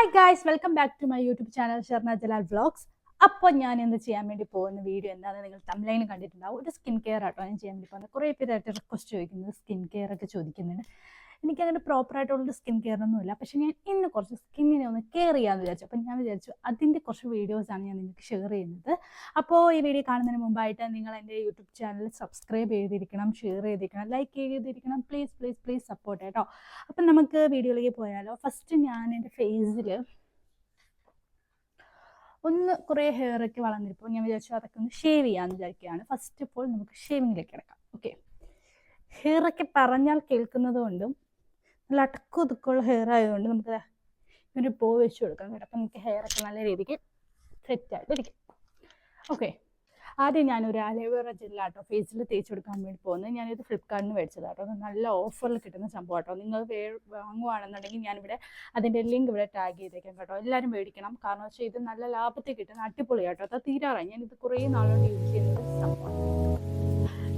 Hi guys welcome back to my YouTube channel Sharna Jalal vlogs അപ്പോൾ ഞാൻ ഇന്ന് ചെയ്യാൻ വേണ്ടി പോകുന്ന വീഡിയോ എന്താണെന്ന് നിങ്ങൾ തമിഴിൽ കണ്ടിട്ടുണ്ടാവും. ഒരു സ്കിൻ കെയർ ആട്ടോ ഞാൻ ചെയ്യാൻ വേണ്ടി പോകുന്നത്. കുറേ പേരായിട്ട് റിക്വസ്റ്റ് ചോദിക്കുന്നത് സ്കിൻ കെയർ ഒക്കെ ചോദിക്കുന്നുണ്ട്. എനിക്കങ്ങനെ പ്രോപ്പറായിട്ടുള്ള സ്കിൻ കെയർ ഒന്നുമില്ല. പക്ഷെ ഞാൻ ഇന്ന് കുറച്ച് സ്കിന്നിനെ ഒന്ന് കെയർ ചെയ്യാമെന്ന് വിചാരിച്ചു. അപ്പം ഞാൻ വിചാരിച്ചു അതിന്റെ കുറച്ച് വീഡിയോസാണ് ഞാൻ നിങ്ങൾക്ക് ഷെയർ ചെയ്യുന്നത്. അപ്പോൾ ഈ വീഡിയോ കാണുന്നതിന് മുമ്പായിട്ട് നിങ്ങൾ എന്റെ യൂട്യൂബ് ചാനൽ സബ്സ്ക്രൈബ് ചെയ്തിരിക്കണം ഷെയർ ചെയ്തിരിക്കണം ലൈക്ക് ചെയ്തിരിക്കണം. പ്ലീസ് പ്ലീസ് പ്ലീസ് സപ്പോർട്ട് കേട്ടോ. അപ്പം നമുക്ക് വീഡിയോയിലേക്ക് പോയാലോ. ഫസ്റ്റ് ഞാൻ എന്റെ ഫേസിൽ ഒന്ന് കുറേ ഹെയർ ഒക്കെ വളർന്നിരിപ്പോൾ ഞാൻ വിചാരിച്ചു അതൊക്കെ ഒന്ന് ഷേവ് ചെയ്യാമെന്ന് വിചാരിക്കുകയാണ്. ഫസ്റ്റ് ഓഫ് ഓൾ നമുക്ക് ഷേവിങ്ങിലേക്ക് കിടക്കാം. ഓക്കെ ഹെയർ ഒക്കെ പറഞ്ഞാൽ കേൾക്കുന്നത് കൊണ്ടും നല്ല അടക്കം ഒതുക്കമുള്ള ഹെയർ ആയതുകൊണ്ട് നമുക്ക് ഒരു പോ വെച്ച് കൊടുക്കാം കേട്ടോ. അപ്പം നമുക്ക് ഹെയർ ഒക്കെ നല്ല രീതിക്ക് സെറ്റായിട്ട് ഇരിക്കും. ഓക്കെ ആദ്യം ഞാനൊരു അലോവേറ ജെല്ലാട്ടോ ഫേസിൽ തേച്ച് കൊടുക്കാൻ വേണ്ടി പോകുന്നത്. ഞാനിത് ഫ്ലിപ്കാർട്ടിൽ നിന്ന് മേടിച്ചതാട്ടോ. നല്ല ഓഫറിൽ കിട്ടുന്ന സംഭവം കേട്ടോ നിങ്ങൾ വേ വാങ്ങുവാണെന്നുണ്ടെങ്കിൽ ഞാനിവിടെ അതിന്റെ ലിങ്ക് ഇവിടെ ടാഗ് ചെയ്തേക്കാം കേട്ടോ. എല്ലാവരും മേടിക്കണം. കാരണം വെച്ചാൽ ഇത് നല്ല ലാഭത്തിൽ കിട്ടുന്ന അടിപൊളി കേട്ടോ അത് തീരാറായി. ഞാനിത് കുറേ നാളുകൊണ്ട് യൂസ് ചെയ്യുന്നത് സംഭവം.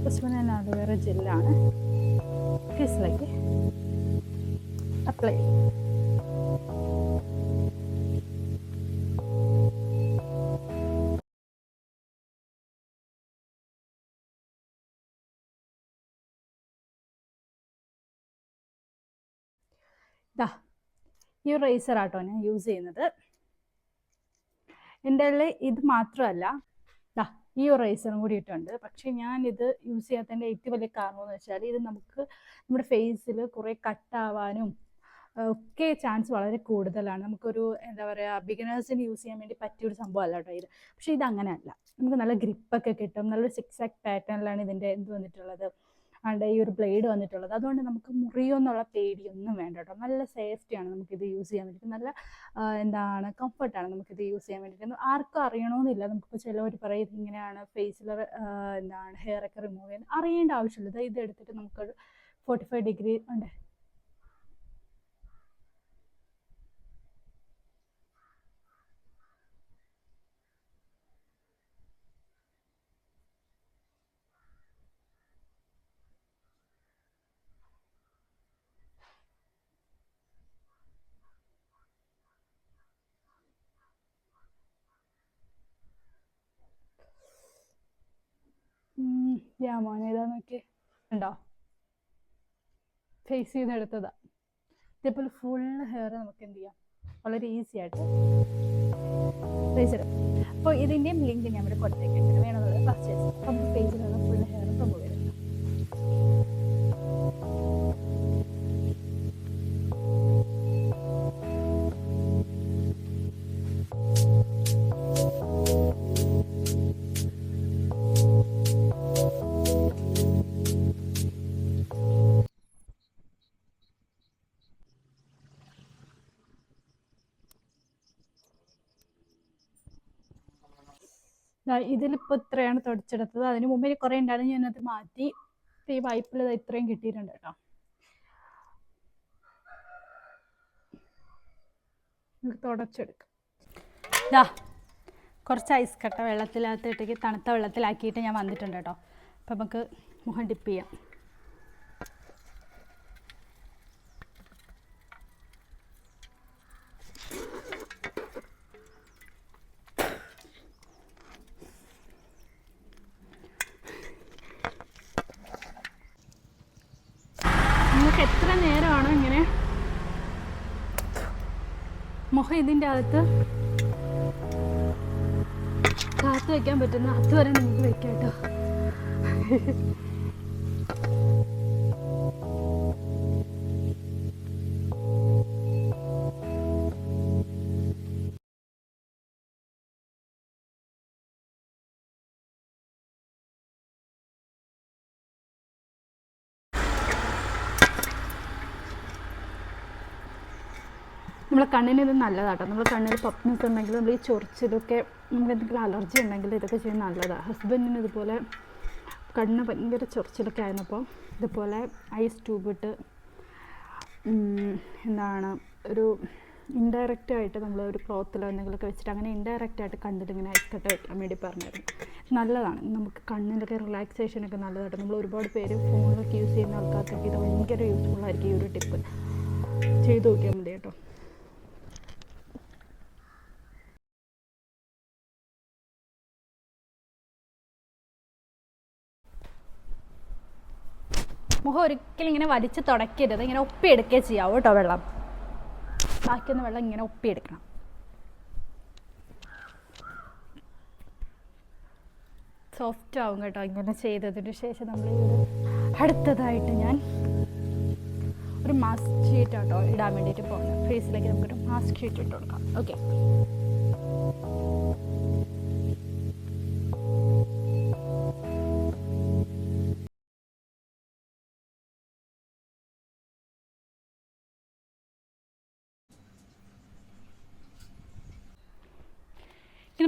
ഫസ്റ്റ് ഞാൻ അലോവേറ ജെല്ലാണ് ഫേസിലേക്ക് അപ്ലൈ ഇതാ ഈ റേസർ ആട്ടോ ഞാൻ യൂസ് ചെയ്യുന്നത്. എന്റെ ഇത് മാത്രമല്ല ദാ ഈ റേസറും കൂടി ഇട്ടുണ്ട്. പക്ഷേ ഞാൻ ഇത് യൂസ് ചെയ്യാത്തതിന്റെ ഏറ്റവും വലിയ കാരണം എന്ന് വെച്ചാൽ ഇത് നമുക്ക് നമ്മുടെ ഫേസിൽ കുറേ കട്ടാവാനും ഒക്കെ ചാൻസ് വളരെ കൂടുതലാണ്. നമുക്കൊരു എന്താ പറയുക ബിഗിനേഴ്സിന് യൂസ് ചെയ്യാൻ വേണ്ടി പറ്റിയ പറ്റിയൊരു സംഭവമല്ല കേട്ടോ ഇത്. പക്ഷേ ഇത് അങ്ങനെയല്ല. നമുക്ക് നല്ല ഗ്രിപ്പൊക്കെ കിട്ടും. നല്ലൊരു സിക്സ് ആക്ട് പാറ്റേണിലാണ് ഇതിന്റെ എന്ത് വന്നിട്ടുള്ളത്. ആണ്ട് ഈ ഒരു ബ്ലേഡ് വന്നിട്ടുള്ളത്. അതുകൊണ്ട് നമുക്ക് മുറിയോന്നുള്ള പേടിയൊന്നും വേണ്ട കേട്ടോ. നല്ല സേഫ്റ്റിയാണ് നമുക്കിത് യൂസ് ചെയ്യാൻ വേണ്ടിയിട്ട്. നല്ല എന്താണ് കംഫർട്ടാണ് നമുക്കിത് യൂസ് ചെയ്യാൻ വേണ്ടിയിട്ട്. ആർക്കും അറിയണമെന്നില്ല നമുക്കിപ്പോൾ ചിലവർ പറയും ഇങ്ങനെയാണ് ഫേസിൽ എന്താണ് ഹെയർ ഒക്കെ റിമൂവ് ചെയ്യുന്നത് അറിയേണ്ട ആവശ്യമില്ല. ഇത് എടുത്തിട്ട് നമുക്കൊരു ഫോർട്ടി ഫൈവ് ഡിഗ്രി ഉണ്ട് ഉം, യാ നോക്കി ഉണ്ടോ ഫേസ് ചെയ്തെടുത്തതാ. ഇതേപോലെ ഫുൾ ഹെയർ നമുക്ക് എന്ത് ചെയ്യാം? വളരെ ഈസി ആയിട്ട് ഫേസ് അപ്പോൾ ഇതിന്റെയും ലിങ്ക് ഞാൻ ഇവിടെ കൊടുത്തേക്കുണ്ട് വേണമെന്നുള്ളത് പർച്ചേസ് അപ്പം ഫേസിലുള്ള ഫുൾ ഹെയർ റിമൂവ് ചെയ്തെടുക്കാം ഇതിലിപ്പോൾ ഇത്രയാണ് തുടച്ചെടുത്തത്. അതിന് മുമ്പ് കുറേ ഉണ്ടായിരുന്നു. ഞാനത് മാറ്റി ഈ വൈപ്പിൽ ഇത്രയും കിട്ടിയിട്ടുണ്ട് കേട്ടോ. തുടച്ചെടുക്കാം. ദാ കുറച്ച് ഐസ് കട്ട വെള്ളത്തിനകത്തിട്ടേക്ക് തണുത്ത വെള്ളത്തിലാക്കിയിട്ട് ഞാൻ വന്നിട്ടുണ്ട് കേട്ടോ. അപ്പം നമുക്ക് മുഖം ഡിപ്പ് ചെയ്യാം. എത്ര നേരമാണോ ഇങ്ങനെ? മുഖം ഇതിന്റെ അകത്ത് കാത്തു വെക്കാൻ പറ്റുന്ന അതുവരെ നിങ്ങൾക്ക് വെക്കാം കേട്ടോ. നമ്മളെ കണ്ണിന് ഇത് നല്ലതാട്ടോ. നമ്മൾ കണ്ണിൽ പപ്നസ് ഉണ്ടെങ്കിൽ നമ്മൾ ഈ ചൊറിച്ചിലൊക്കെ നമുക്ക് എന്തെങ്കിലും അലർജി ഉണ്ടെങ്കിൽ ഇതൊക്കെ ചെയ്യാൻ നല്ലതാണ് ഹസ്ബൻഡിന് ഇതുപോലെ കണ്ണ് ഭയങ്കര ചൊറിച്ചിലൊക്കെ ആയിരുന്നപ്പോൾ ഇതുപോലെ ഐസ് ട്യൂബ് ഇട്ട് എന്താണ് ഒരു ഇൻഡയറക്റ്റ് ആയിട്ട് നമ്മൾ ഒരു ക്ലോത്തിലോ എന്തെങ്കിലുമൊക്കെ വെച്ചിട്ട് അങ്ങനെ ഇൻഡയറക്റ്റ് ആയിട്ട് കണ്ടിട്ട് ഇങ്ങനെ വയ്ക്കാൻ വേണ്ടി പറഞ്ഞായിരുന്നു. നല്ലതാണ്. നമുക്ക് കണ്ണിലൊക്കെ റിലാക്സേഷനൊക്കെ നല്ലതായിട്ട് നമ്മൾ ഒരുപാട് പേര് ഫോണിലൊക്കെ യൂസ് ചെയ്യുന്ന ആൾക്കാർക്കൊക്കെ ഇത് ഭയങ്കര യൂസ്ഫുൾ ആയിരിക്കും ഈ ഒരു ടിപ്പ് ചെയ്ത് നോക്കിയാൽ മതി കേട്ടോ മുഖം ഒരിക്കലും ഇങ്ങനെ വലിച്ചു തുടക്കരുത്. ഇങ്ങനെ ഒപ്പിയെടുക്കേ ചെയ്യാവൂ കേട്ടോ വെള്ളം. ബാക്കിയൊന്ന് വെള്ളം ഇങ്ങനെ ഒപ്പിയെടുക്കണം. സോഫ്റ്റ് ആവും കേട്ടോ ഇങ്ങനെ ചെയ്തതിന് ശേഷം നമ്മൾ അടുത്തതായിട്ട് ഞാൻ ഒരു മാസ്ക് ഷീറ്റ് കേട്ടോ ഇടാൻ വേണ്ടിയിട്ട് പോകുന്നത്. ഫേസിലേക്ക് നമുക്കൊരു മാസ്ക് ഷീറ്റ് ഇട്ട് കൊടുക്കാം. ഓക്കെ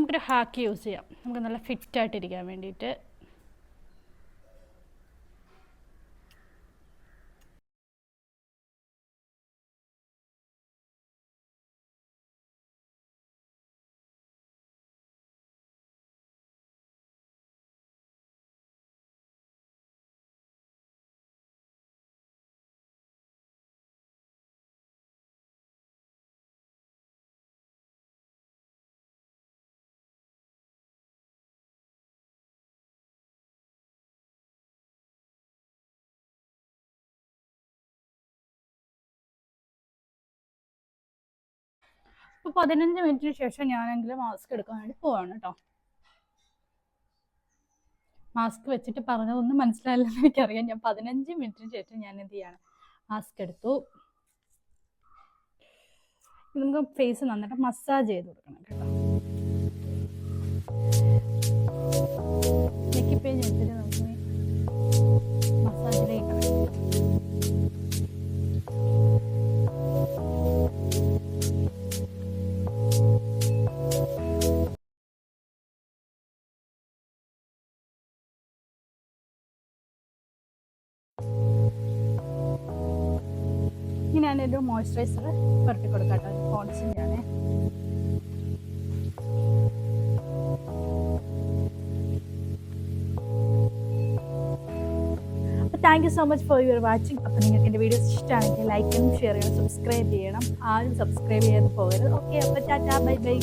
നമുക്കൊരു ഹാക്ക് യൂസ് ചെയ്യാം. നമുക്ക് നല്ല ഫിറ്റായിട്ടിരിക്കാൻ വേണ്ടിയിട്ട്. ഇപ്പോൾ പതിനഞ്ച് മിനിറ്റിന് ശേഷം ഞാനെങ്കിൽ മാസ്ക് എടുക്കാൻ വേണ്ടി പോവാണ് കേട്ടോ മാസ്ക് വെച്ചിട്ട് പറഞ്ഞതൊന്നും മനസ്സിലായില്ലെന്ന് എനിക്കറിയാം. ഞാൻ പതിനഞ്ച് മിനിറ്റിന് ശേഷം ഞാൻ എന്ത് ചെയ്യാണ്? മാസ്ക് എടുത്തു. നമുക്ക് ഫേസ് നന്നായിട്ട് മസാജ് ചെയ്ത് കൊടുക്കണം കേട്ടോ. ഞാനൊരു മോയ്സ്ചറൈസർ പുരട്ടി കൊടുക്കാം കേട്ടോ thank you so much for your watching അപ്പോൾ നിങ്ങൾക്ക് എന്റെ വീഡിയോസ് ഇഷ്ടമാണെങ്കിൽ ലൈക്ക് ഷെയർ ചെയ്യണം സബ്സ്ക്രൈബ് ചെയ്യണം. ആരും സബ്സ്ക്രൈബ് ചെയ്യാതെ പോകരുത്. ഓക്കെ അപ്പോൾ ടാറ്റാ ബൈ ബൈ